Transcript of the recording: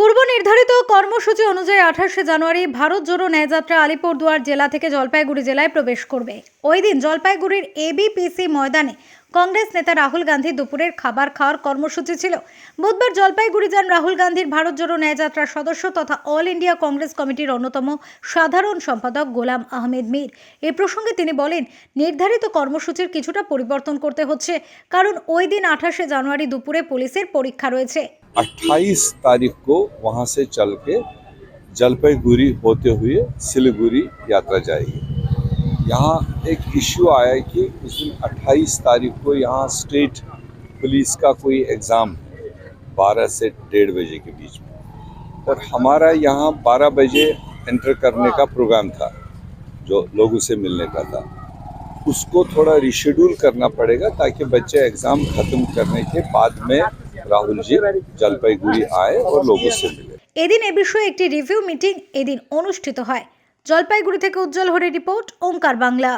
পূর্ব নির্ধারিত কর্মসূচি অনুযায়ী আঠাশে জানুয়ারি ভারত জোড়ো ন্যায়যাত্রা আলিপুরদুয়ার জেলা থেকে জলপাইগুড়ি জেলায় প্রবেশ করবে। ওই দিন জলপাইগুড়ির এবিপিসি ময়দানে কংগ্রেস নেতা রাহুল গান্ধী দুপুরের খাবার খাওয়ার কর্মসূচি ছিল বুধবার জলপাইগুড়ি যান রাহুল গান্ধীর ভারত জোড়ো ন্যায়যাত্রার সদস্য তথা অল ইন্ডিয়া কংগ্রেস কমিটির অন্যতম সাধারণ সম্পাদক গোলাম আহমেদ মীর এ প্রসঙ্গে তিনি বলেন নির্ধারিত কর্মসূচির কিছুটা পরিবর্তন করতে হচ্ছে কারণ ওই দিন আঠাশে জানুয়ারি দুপুরে পুলিশের পরীক্ষা রয়েছে 28 तारीख को वहां से चल के जलपाईगुड़ी होते हुए सिलीगुड़ी यात्रा जाएगी यहाँ एक इश्यू आया है कि उस दिन 28 तारीख को यहाँ स्टेट पुलिस का कोई एग्ज़ाम है 12 से डेढ़ बजे के बीच में और हमारा यहाँ 12 बजे एंटर करने का प्रोग्राम था जो लोगों से मिलने का था उसको थोड़ा रिशेड्यूल करना पड़ेगा ताकि बच्चे एग्ज़ाम ख़त्म करने के बाद में राहुल जी जलपाईगुड़ी आए और लोगों से मिले এদিন এ বিষয়ে একটি রিভিউ মিটিং এদিন অনুষ্ঠিত হয় জলপাইগুড়ি থেকে উজ্জ্বল হরে রিপোর্ট ওঙ্কার বাংলা।